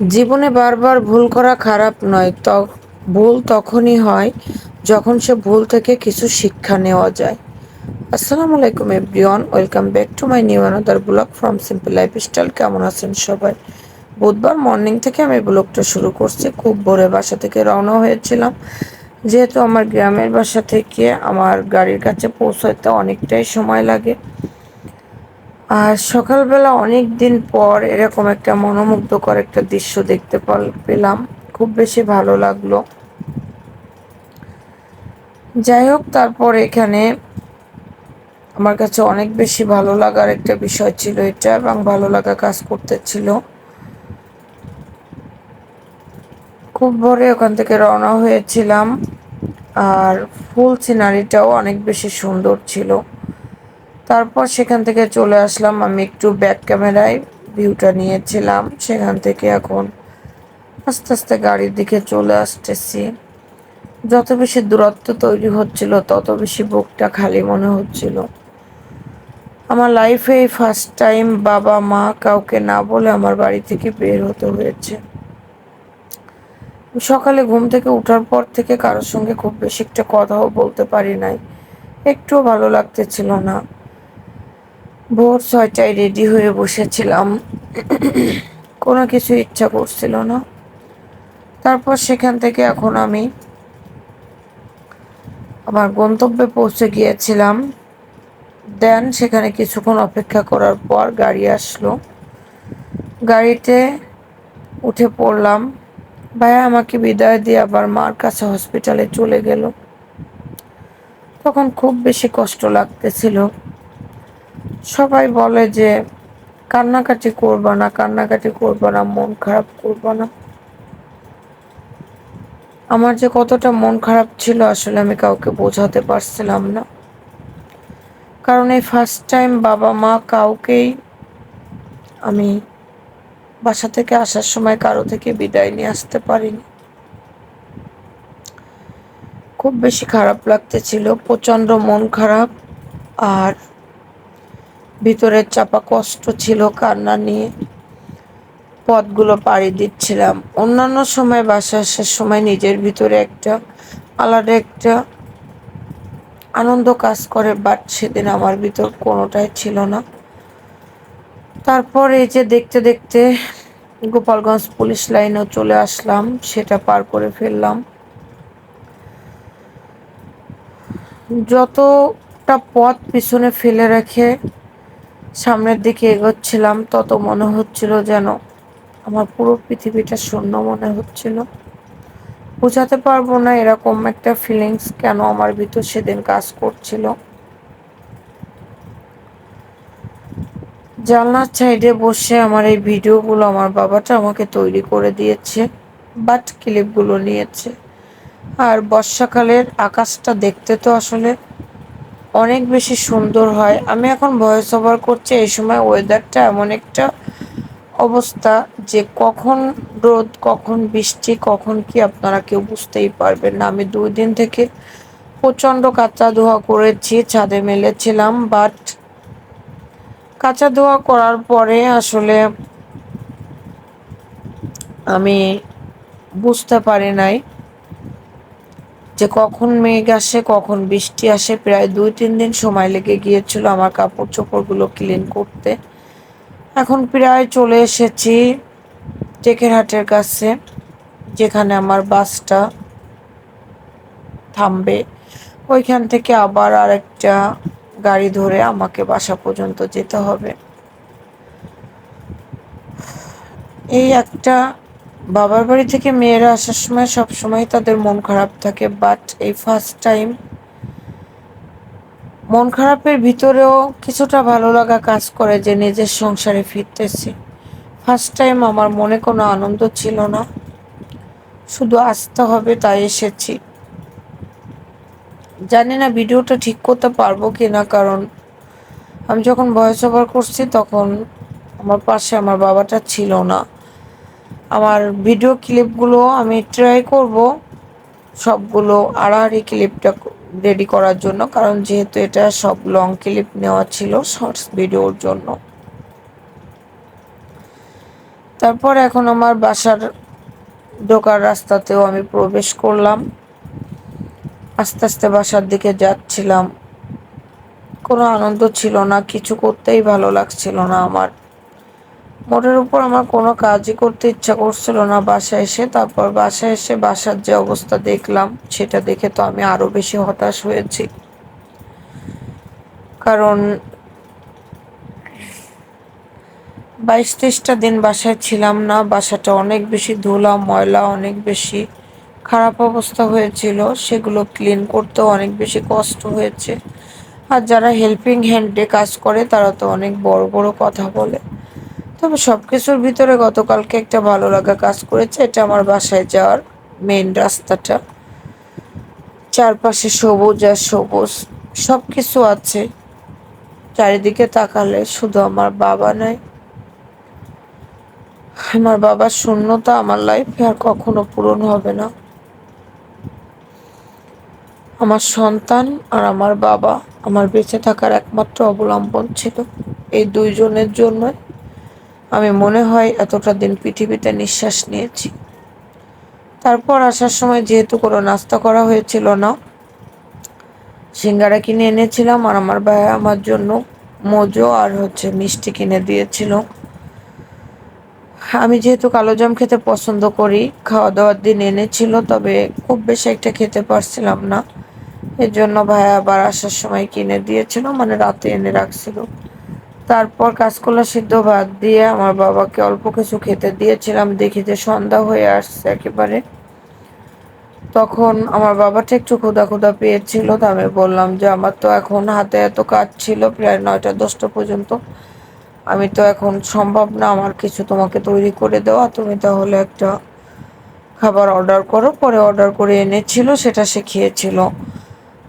জীবনে বারবার ভুল করা খারাপ নয়, ত, ভুল তখনই হয় যখন সে ভুল থেকে কিছু শিক্ষা নেওয়া যায়। আসসালামু আলাইকুম everyone, welcome back to my new another blog from simple life style কেমন আছেন সবাই? বুধবার মর্নিং থেকে আমি ব্লগটা শুরু করছি। খুব ভোরে বাসা থেকে রওনা হয়েছিলাম। যেহেতু আমার গ্রামের বাসা থেকে আমার গাড়ির কাছে পৌঁছাতে অনেকটাই সময় লাগে। আর সকালবেলা অনেক দিন পর এরকম একটা মনোমুগ্ধকর একটা দৃশ্য দেখতে পেলাম। খুব বেশি ভালো লাগল। যাই হোক তারপর এখানে আমার কাছে অনেক বেশি ভালো লাগার একটা বিষয় ছিল এটা এবং ভালো লাগা কাজ করতেছিল খুব ভোরে ওখান থেকে রওনা হয়েছিলাম। আর ফুল সিনারিটাও অনেক বেশি সুন্দর ছিল। তারপর সেখান থেকে চলে আসলাম আমি একটু ব্যাক ক্যামেরায় ভিউটা নিয়েছিলাম। সেখান থেকে এখন আস্তে আস্তে গাড়ির দিকে চলে আসতেছি। যত বেশি দূরত্ব তৈরি হচ্ছিল, তত বেশি বুকটা খালি মনে হচ্ছিল। আমার লাইফে এই ফার্স্ট টাইম বাবা, মা কাউকে না বলে আমার বাড়ি থেকে বের হতে হয়েছে। সকালে ঘুম থেকে ওঠার পর থেকে কারোর সঙ্গে খুব বেশি একটা কথাও বলতে পারি নাই। একটুও ভালো লাগতেছিল না। ভোর ছয়টায় রেডি হয়ে বসেছিলাম। কোনো কিছু ইচ্ছা করছিল না। তারপর সেখান থেকে এখন আমি আমার গন্তব্যে পৌঁছে গিয়েছিলাম। দেন সেখানে কিছুক্ষণ অপেক্ষা করার পর গাড়ি আসলো। গাড়িতে উঠে পড়লাম। ভাইয়া আমাকে বিদায় দিয়ে আবার মার কাছে হসপিটালে চলে গেল। তখন খুব বেশি কষ্ট লাগতেছিল। সবাই বলে যে কান্নাকাটি করবা না, কান্নাকাটি করবা না, মন খারাপ করবা না। আমার যে কতটা মন খারাপ ছিল আসলে আমি কাউকে বোঝাতে পারছিলাম না। কারণ এই ফার্স্ট টাইম বাবা মা কাউকেই আমি বাসা থেকে আসার সময় কারও থেকে বিদায় নিয়ে আসতে পারিনি। খুব বেশি খারাপ লাগতেছিল, প্রচণ্ড মন খারাপ আর ভিতরের চাপা কষ্ট ছিল, কান্না নিয়ে পথগুলো পাড়ি দিচ্ছিলাম। অন্যান্য সময় বাসা আসার সময় নিজের ভিতরে একটা আলাদা একটা আনন্দ কাজ করে বাট সেদিন আমার ভিতর কোনোটাই ছিল না। তারপর এই যে দেখতে দেখতে গোপালগঞ্জ পুলিশ লাইনেও চলে আসলাম, সেটা পার করে ফেললাম। যতটা পথ পিছনে ফেলে রেখে সামনের দিকে এগোচ্ছিলাম, তত মনে হচ্ছিল যেন আমার পুরো পৃথিবীটা শূন্য মনে হচ্ছিল। বোঝাতে পারব না এরকম একটা ফিলিংস কেন আমার ভিতর সেদিন কাজ করছিল। জানলার সাইডে বসে আমার এই ভিডিওগুলো আমার বাবাটা আমাকে তৈরি করে দিয়েছে বাট ক্লিপগুলো নিয়েছে। আর বর্ষাকালের আকাশটা দেখতে তো আসলে অনেক বেশি সুন্দর হয়। আমি এখন ভয়েস ওভার করছি, এই সময় ওয়েদারটা এমন একটা অবস্থা যে কখন রোদ, কখন বৃষ্টি, কখন কি আপনারা কেউ বুঝতেই পারবেন না। আমি দুই দিন থেকে প্রচণ্ড কাঁচা ধোয়া করেছি, ছাদে মেলেছিলাম বাট কাঁচা ধোয়া করার পরে আসলে আমি বুঝতে পারি নাই। যে কখন মেঘ আসে, কখন বৃষ্টি আসে, প্রায় দুই, তিন দিন সময় লেগে গিয়েছিল আমার কাপড় চোপড়গুলো ক্লিন করতে। এখন প্রায় চলে এসেছি টেকেরহাটের কাছে, যেখানে আমার বাসটা থামবে। ওইখান থেকে আবার আরেকটা গাড়ি ধরে আমাকে বাসা পর্যন্ত যেতে হবে। এই একটা বাবার বাড়ি থেকে মেয়েরা আসার সময় সব সময় তাদের মন খারাপ থাকে বাট এই ফার্স্ট টাইম মন খারাপের ভিতরেও কিছুটা ভালো লাগা কাজ করে যে নিজের সংসারে ফিরতেছি। ফার্স্ট টাইম আমার মনে কোনো আনন্দ ছিল না। শুধু আসতে হবে তাই এসেছি। জানি না ভিডিওটা ঠিক করতে পারব কি না কারণ আমি যখন ভয়েস ওভার করছি তখন আমার পাশে আমার বাবাটা ছিল না। আমার ভিডিও ক্লিপগুলো আমি ট্রাই করব। সবগুলো আড়াআড়ি ক্লিপটা রেডি করার জন্য, কারণ যেহেতু এটা সব লং ক্লিপ নেওয়া ছিল শর্টস ভিডিওর জন্য। তারপর এখন আমার বাসার ঢোকার রাস্তাতেও আমি প্রবেশ করলাম। আস্তে আস্তে বাসার দিকে যাচ্ছিলাম। কোনো আনন্দ ছিল না, কিছু করতেই ভালো লাগছিল না আমার। মোটের উপর আমার কোনো কাজই করতে ইচ্ছা করছিল না। বাসায় এসে, তারপর বাসায় এসে বাসার যে অবস্থা দেখলাম, সেটা দেখে তো আমি আরও বেশি হতাশ হয়েছি। কারণ বাইশ তেইশটা দিন বাসায় ছিলাম না। বাসাটা অনেক বেশি ধুলা, ময়লা, অনেক বেশি খারাপ অবস্থা হয়েছিল। সেগুলো ক্লিন করতেও অনেক বেশি কষ্ট হয়েছে। আর যারা হেল্পিং হ্যান্ডে কাজ করে, তারা তো অনেক বড় বড় কথা বলে। তবে সব কিছুর ভিতরে গতকালকে একটা ভালো লাগা কাজ করেছে। এটা আমার বাসায় যাওয়ার মেন রাস্তাটা। চারপাশে সবুজ আর সবুজ। সব কিছু আছে। চারিদিকে তাকালে শুধু আমার বাবা নাই। আমার বাবার শূন্যতা আমার লাইফে আর কখনো পূরণ হবে না। আমার সন্তান আর আমার বাবা আমার বেঁচে থাকার একমাত্র অবলম্বন ছিল। এই দুইজনের জন্য আমি মনে হয় এতটা দিন পৃথিবীতে নিঃশ্বাস নিয়েছি। তারপর আসার সময় যেহেতু কোনো নাস্তা করা হয়েছিল না, সিঙ্গারা কিনে এনেছিলাম আর আমার ভাই আমার জন্য মোজো আর হচ্ছে মিষ্টি কিনে দিয়েছিল। আমি যেহেতু কালো জাম খেতে পছন্দ করি খাওয়া দাওয়ার দিন এনেছিল, তবে খুব বেশি একটা খেতে পারছিলাম না। এর জন্য ভাইয়া আবার আসার সময় কিনে দিয়েছিল মানে রাতে এনে রাখছিল। তারপর কাঁচকলা সিদ্ধ ভাত দিয়ে আমার বাবাকে অল্প কিছু খেতে দিয়েছিলাম। দেখি যে সন্ধ্যা হয়ে আসছে একেবারে। তখন আমার বাবাটা একটু ক্ষুদা ক্ষুদা পেয়েছিল, তো আমি বললাম যে, আমার তো এখন হাতে এত কাজ ছিল, প্রায় নয়টা দশটা পর্যন্ত। আমি তো এখন সম্ভব না আমার কিছু তোমাকে তৈরি করে দেওয়া। তুমি তাহলে একটা খাবার অর্ডার করো। পরে অর্ডার করে এনেছিল, সেটা সে খেয়েছিল।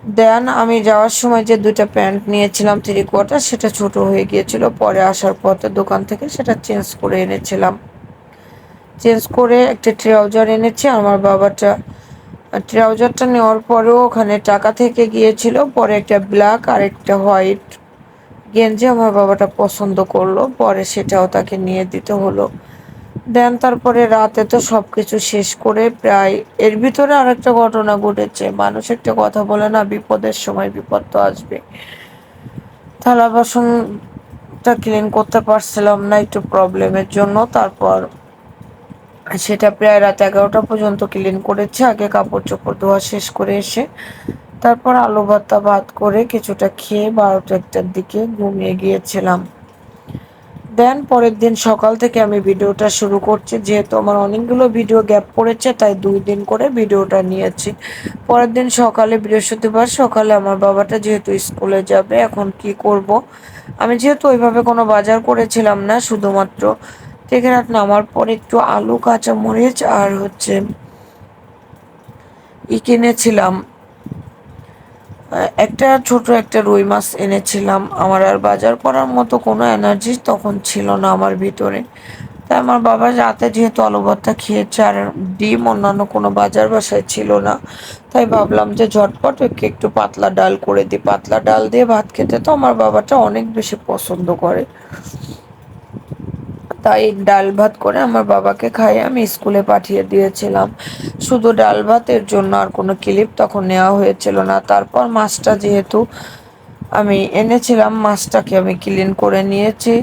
দেন আমি যাওয়ার সময় যে দুইটা প্যান্ট নিয়েছিলাম থ্রি কোয়ার্টার সেটা ছোট হয়ে গিয়েছিল। পরে আসার পথে দোকান থেকে সেটা চেঞ্জ করে এনেছিলাম। চেঞ্জ করে একটা ট্রাউজার এনেছি। আমার বাবাটা ট্রাউজারটা নেওয়ার পরেও ওখানে টাকা থেকে গিয়েছিল। পরে একটা ব্ল্যাক আর একটা হোয়াইট গেঞ্জি আমার বাবাটা পছন্দ করল। পরে সেটাও তাকে নিয়ে দিতে হলো। দেন তারপরে রাতে তো সব কিছু শেষ করে প্রায় এর ভিতরে আরেকটা ঘটনা ঘটেছে। মানুষ একটা কথা বলে, না, বিপদের সময় বিপদ তো আসবে। থালা বাসনটা ক্লিন করতে পারছিলাম না একটু প্রবলেমের জন্য। তারপর সেটা প্রায় রাত এগারোটা পর্যন্ত ক্লিন করেছে। আগে কাপড় চোপড় ধোয়া শেষ করে এসে তারপর আলু ভাতা ভাত করে কিছুটা খেয়ে বারোটা একটার দিকে ঘুমিয়ে গিয়েছিলাম। দেন, পরের দিন সকাল থেকে আমি ভিডিওটা শুরু করছি। যেহেতু আমার অনেকগুলো ভিডিও গ্যাপ পড়েছে, তাই দুই দিন করে ভিডিওটা নিয়েছি। পরের দিন সকালে, বৃহস্পতিবার সকালে আমার বাবাটা যেহেতু স্কুলে যাবে, এখন কি করব? আমি যেহেতু ওইভাবে কোনো বাজার করেছিলাম না, শুধুমাত্র থেকে রাত নামার পরে একটু আলু কাঁচা মরিচ আর হচ্ছে ই কিনেছিলাম। একটা ছোট একটা রুই মাছ এনেছিলাম। আমার আর বাজার করার মতো কোনো এনার্জি তখন ছিল না আমার ভিতরে। তাই আমার বাবা রাতে যেহেতু আলু ভর্তা খেয়েছে আর ডিম অন্যান্য কোনো বাজার বাসায় ছিল না, তাই ভাবলাম যে ঝটপট ওকে একটু পাতলা ডাল করে দিই। পাতলা ডাল দিয়ে ভাত খেতে তো আমার বাবাটা অনেক বেশি পছন্দ করে। তাই ডাল ভাত করে আমার বাবাকে খাইয়ে আমি স্কুলে পাঠিয়ে দিয়েছিলাম। শুধু ডাল ভাতের জন্য আর কোনো ক্লিপ তখন নেওয়া হয়েছিল না। তারপর মাছটা যেহেতু আমি এনেছিলাম, মাছটাকে আমি ক্লিন করে নিয়েছি।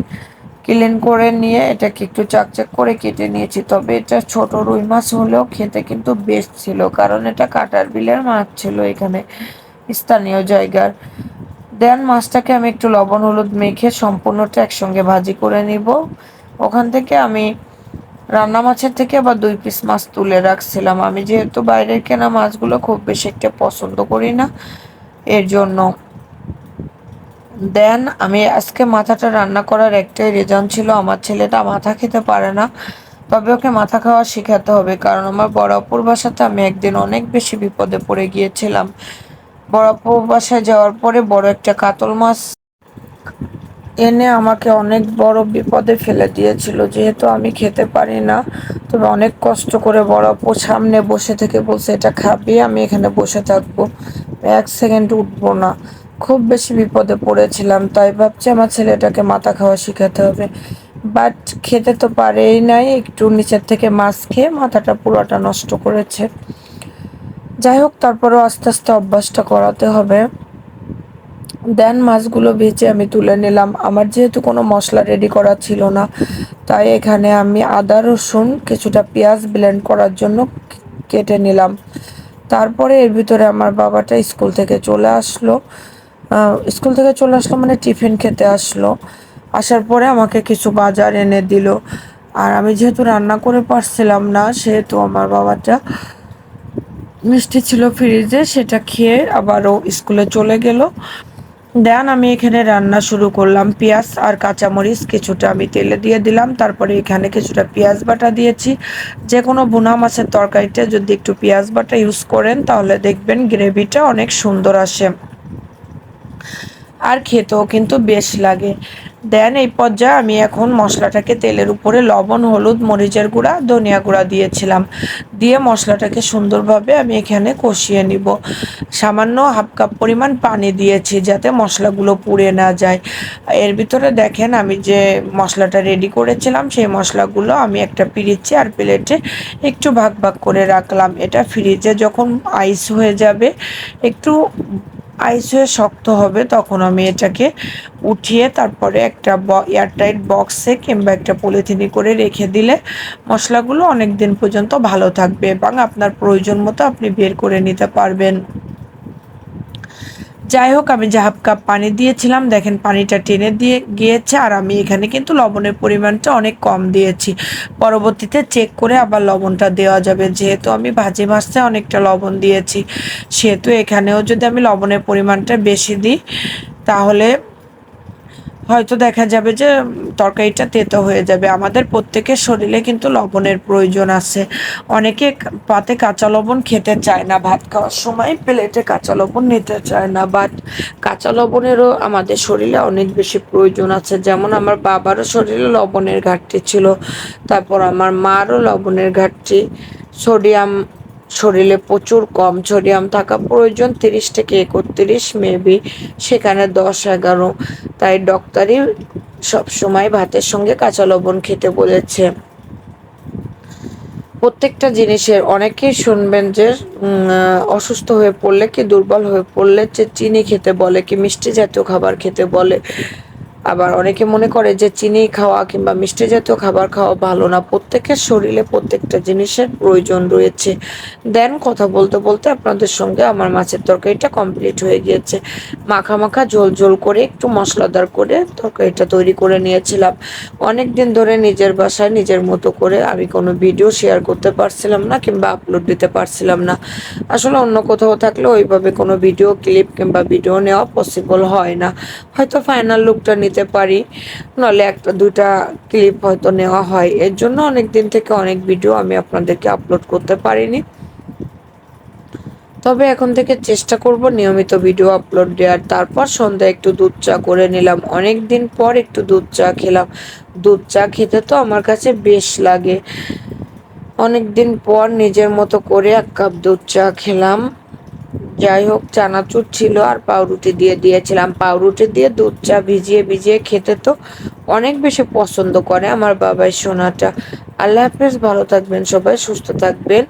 ক্লিন করে নিয়ে এটাকে একটু চাকচাক করে কেটে নিয়েছি। তবে এটা ছোট রুই মাছ হলেও খেতে কিন্তু বেশ ছিল, কারণ এটা কাটার বিলের মাছ ছিল এখানে, স্থানীয় জায়গার। দেন মাছটাকে আমি একটু লবণ হলুদ মেখে সম্পূর্ণটা একসঙ্গে ভাজি করে নিব। ওখান থেকে আমি রান্না মাছের থেকে আবার দুই পিস মাছ তুলে রাখছিলাম। আমি যেহেতু বাইরের কেনা মাছগুলো খুব বেশি একটা পছন্দ করি না, এর জন্য। দেন আমি আজকে মাথাটা রান্না করার একটাই রিজন ছিল, আমার ছেলেটা মাথা খেতে পারে না, তবে ওকে মাথা খাওয়া শেখাতে হবে, কারণ আমার বড় অপুর বাসাতে আমি একদিন অনেক বেশি বিপদে পড়ে গিয়েছিলাম। বড় অপুর বাসায় যাওয়ার পরে বড় একটা কাতল মাছ এনে আমাকে অনেক বড় বিপদে ফেলে দিয়েছিল। যেহেতু আমি খেতে পারি না, তবে অনেক কষ্ট করে বড় আপু সামনে বসে থেকে বলছে, এটা খাবি, আমি এখানে বসে থাকব। এক সেকেন্ড উঠবো না। খুব বেশি বিপদে পড়েছিলাম, তাই ভাবছি আমার ছেলেটাকে মাথা খাওয়া শেখাতে হবে। বাট খেতে তো পারেই নাই, একটু নিচের থেকে মাছ খেয়ে মাথাটা পুরোটা নষ্ট করেছে। যাই হোক, তারপরেও আস্তে আস্তে অভ্যাসটা করাতে হবে। দেন মাছগুলো ভেজে আমি তুলে নিলাম। আমার যেহেতু কোনো মশলা রেডি করা ছিল না, তাই এখানে আমি আদা, রসুন, কিছুটা পেঁয়াজ ব্লেন্ড করার জন্য কেটে নিলাম। তারপরে এর ভিতরে আমার বাবাটা স্কুল থেকে চলে আসলো। স্কুল থেকে চলে আসলো মানে টিফিন খেতে আসলো। আসার পরে আমাকে কিছু বাজার এনে দিল। আর আমি যেহেতু রান্না করে পারছিলাম না, সেহেতু আমার বাবাটা মিষ্টি ছিল ফ্রিজে, সেটা খেয়ে আবারও স্কুলে চলে গেল। দেন আমি এখানে রান্না শুরু করলাম। পেঁয়াজ আর কাঁচামরিচ কিছুটা আমি তেলে দিয়ে দিলাম। তারপরে এখানে কিছুটা পেঁয়াজ বাটা দিয়েছি। যে কোনো বোনা মাছের তরকারিতে যদি একটু পেঁয়াজ বাটা ইউজ করেন, তাহলে দেখবেন গ্রেভিটা অনেক সুন্দর আসে। আর খেতেও কিন্তু বেশ লাগে। দেন এই পর্যায়ে আমি এখন মশলাটাকে তেলের উপরে লবণ, হলুদ, মরিচের গুঁড়া, ধনিয়া গুঁড়া দিয়েছিলাম। দিয়ে মশলাটাকে সুন্দরভাবে আমি এখানে কষিয়ে নিব। সামান্য হাফ কাপ পরিমাণ পানি দিয়েছি যাতে মশলাগুলো পুড়ে না যায়। এর ভিতরে দেখেন আমি যে মশলাটা রেডি করেছিলাম, সেই মশলাগুলো আমি একটা পিরিচে আর প্লেটে একটু ভাগ ভাগ করে রাখলাম। এটা ফ্রিজে যখন আইস হয়ে যাবে, একটু আইস হয়ে শক্ত হবে, তখন আমি এটাকে উঠিয়ে তারপরে একটা এয়ারটাইট বক্সে কিংবা একটা পলিথিনে করে রেখে দিলে মশলাগুলো অনেক দিন পর্যন্ত ভালো থাকবে এবং আপনার প্রয়োজন মতো আপনি বের করে নিতে পারবেন। যাই হোক, আমি যে হাফ কাপ পানি দিয়েছিলাম, দেখেন পানিটা টেনে দিয়ে গিয়েছে, আর আমি এখানে কিন্তু লবণের পরিমাণটা অনেক কম দিয়েছি। পরবর্তীতে চেক করে আবার লবণটা দেওয়া যাবে। যেহেতু আমি ভাজি মাছতে অনেকটা লবণ দিয়েছি, সেহেতু এখানেও যদি আমি লবণের পরিমাণটা বেশি দিই, তাহলে হয়তো দেখা যাবে যে তরকারিটা তেতো হয়ে যাবে। আমাদের প্রত্যেকের শরীরে কিন্তু লবণের প্রয়োজন আছে। অনেকে পাতে কাঁচা লবণ খেতে চায় না, ভাত খাওয়ার সময় প্লেটে কাঁচা লবণ নিতে চায় না বাট কাঁচা লবণেরও আমাদের শরীরে অনেক বেশি প্রয়োজন আছে। যেমন আমার বাবারও শরীরে লবণের ঘাটতি ছিল, তারপর আমার মারও লবণের ঘাটতি। সোডিয়াম শরীরে প্রচুর কম সোডিয়াম থাকা প্রয়োজন, তিরিশ থেকে একত্রিশ মেবি, সেখানে দশ এগারো। তাই ডক্টরই সবসময় ভাতের সঙ্গে কাঁচা লবণ খেতে বলেছে। প্রত্যেকটা জিনিসের, অনেকেই শুনবেন যে অসুস্থ হয়ে পড়লে কি দুর্বল হয়ে পড়লে যে চিনি খেতে বলে, কি মিষ্টি জাতীয় খাবার খেতে বলে। আবার অনেকে মনে করে যে চিনি খাওয়া কিংবা মিষ্টি জাতীয় খাবার খাওয়া ভালো না। প্রত্যেকের শরীরে প্রত্যেকটা জিনিসের প্রয়োজন রয়েছে। দেন কথা বলতে বলতে আপনাদের সঙ্গে আমার মাছের তরকারিটা কমপ্লিট হয়ে গিয়েছে। মাখা মাখা ঝোল ঝোল করে একটু মশলাদার করে তরকারিটা তৈরি করে নিয়েছিলাম। অনেক দিন ধরে নিজের বাসায় নিজের মতো করে আমি কোনো ভিডিও শেয়ার করতে পারছিলাম না কিংবা আপলোড দিতে পারছিলাম না। আসলে অন্য কোথাও থাকলে ওইভাবে কোনো ভিডিও ক্লিপ কিংবা ভিডিও নেওয়া পসিবল হয় না। হয়তো ফাইনাল লুকটা নিতে নিতে পারি। নাহলে একটা, দুইটা ক্লিপ হয়তো নেওয়া হয়। এর জন্য অনেক দিন থেকে অনেক ভিডিও আমি আপনাদেরকে আপলোড করতে পারিনি। তবে এখন থেকে চেষ্টা করব নিয়মিত ভিডিও আপলোড দেওয়ার। তারপর সন্ধ্যায় একটু দুধ চা করে নিলাম। অনেক দিন পর একটু দুধ চা খেলাম। দুধ চা খেতে তো আমার কাছে বেশ লাগে। অনেক দিন পর নিজের মতো করে এক কাপ দুধ চা খেলাম। যাই হোক চানাচুর ছিল আর পাউরুটি দিয়ে দিয়েছিলাম। পাউরুটি দিয়ে দুধ চা ভিজিয়ে ভিজিয়ে খেতে তো অনেক বেশি পছন্দ করে আমার বাবাই সোনাটা। আল্লাহ হাফেজ, ভালো থাকবেন সবাই, সুস্থ থাকবেন।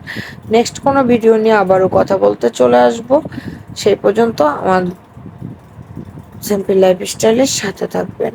নেক্সট কোনো ভিডিও নিয়ে আবারও কথা বলতে চলে আসব। সেই পর্যন্ত আমার সিম্পল লাইফ স্টাইলের সাথে থাকবেন।